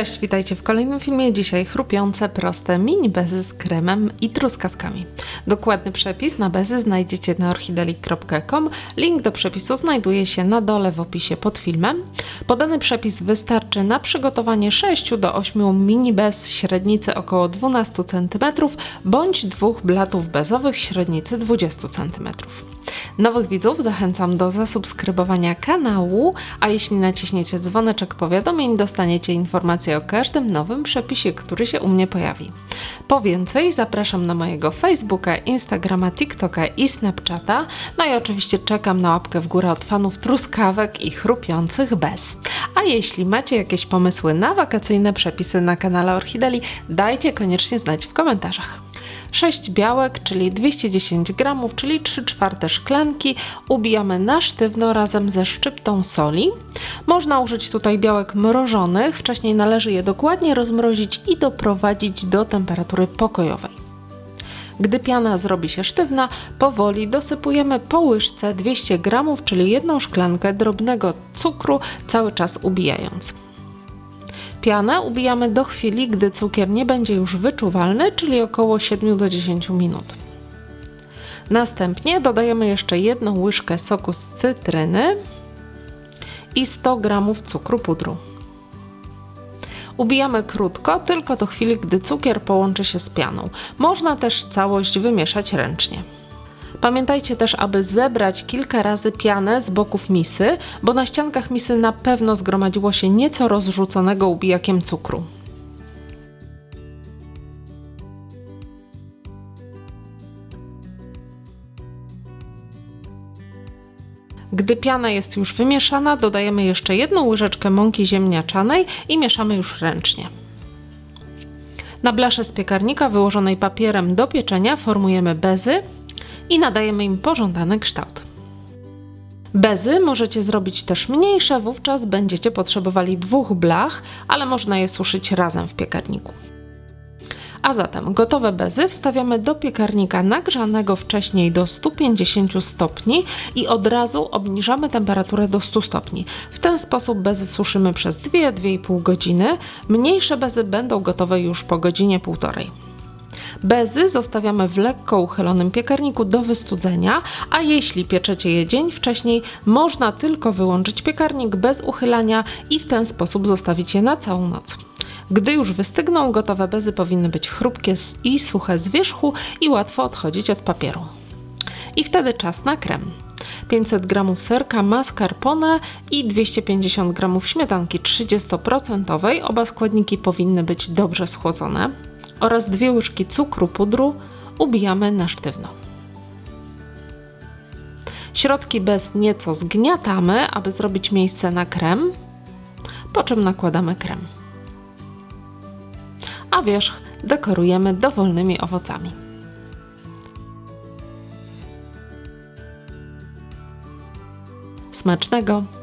Cześć, witajcie w kolejnym filmie. Dzisiaj chrupiące, proste mini bezy z kremem i truskawkami. Dokładny przepis na bezy znajdziecie na orchideli.com. Link do przepisu znajduje się na dole w opisie pod filmem. Podany przepis wystarczy na przygotowanie 6 do 8 mini bez średnicy około 12 cm bądź dwóch blatów bezowych średnicy 20 cm. Nowych widzów zachęcam do zasubskrybowania kanału, a jeśli naciśniecie dzwoneczek powiadomień, dostaniecie informacje o każdym nowym przepisie, który się u mnie pojawi. Po więcej zapraszam na mojego Facebooka, Instagrama, TikToka i Snapchata. No i oczywiście czekam na łapkę w górę od fanów truskawek i chrupiących bez. A jeśli macie jakieś pomysły na wakacyjne przepisy na kanale Orchideli, dajcie koniecznie znać w komentarzach. 6 białek, czyli 210 gramów, czyli 3 czwarte szklanki ubijamy na sztywno razem ze szczyptą soli. Można użyć tutaj białek mrożonych, wcześniej należy je dokładnie rozmrozić i doprowadzić do temperatury pokojowej. Gdy piana zrobi się sztywna, powoli dosypujemy po łyżce 200 gramów, czyli jedną szklankę drobnego cukru, cały czas ubijając. Pianę ubijamy do chwili, gdy cukier nie będzie już wyczuwalny, czyli około 7 do 10 minut. Następnie dodajemy jeszcze jedną łyżkę soku z cytryny i 100 g cukru pudru. Ubijamy krótko, tylko do chwili, gdy cukier połączy się z pianą. Można też całość wymieszać ręcznie. Pamiętajcie też, aby zebrać kilka razy pianę z boków misy, bo na ściankach misy na pewno zgromadziło się nieco rozrzuconego ubijakiem cukru. Gdy piana jest już wymieszana, dodajemy jeszcze jedną łyżeczkę mąki ziemniaczanej i mieszamy już ręcznie. Na blasze z piekarnika wyłożonej papierem do pieczenia formujemy bezy i nadajemy im pożądany kształt. Bezy możecie zrobić też mniejsze, wówczas będziecie potrzebowali dwóch blach, ale można je suszyć razem w piekarniku. A zatem gotowe bezy wstawiamy do piekarnika nagrzanego wcześniej do 150 stopni i od razu obniżamy temperaturę do 100 stopni. W ten sposób bezy suszymy przez 2-2,5 godziny. Mniejsze bezy będą gotowe już po godzinie półtorej. Bezy zostawiamy w lekko uchylonym piekarniku do wystudzenia, a jeśli pieczecie je dzień wcześniej, można tylko wyłączyć piekarnik bez uchylania i w ten sposób zostawić je na całą noc. Gdy już wystygną, gotowe bezy powinny być chrupkie i suche z wierzchu i łatwo odchodzić od papieru. I wtedy czas na krem. 500 g serka mascarpone i 250 g śmietanki 30%. Oba składniki powinny być dobrze schłodzone oraz dwie łyżki cukru pudru ubijamy na sztywno. Środki bez nieco zgniatamy, aby zrobić miejsce na krem, po czym nakładamy krem. A wierzch dekorujemy dowolnymi owocami. Smacznego!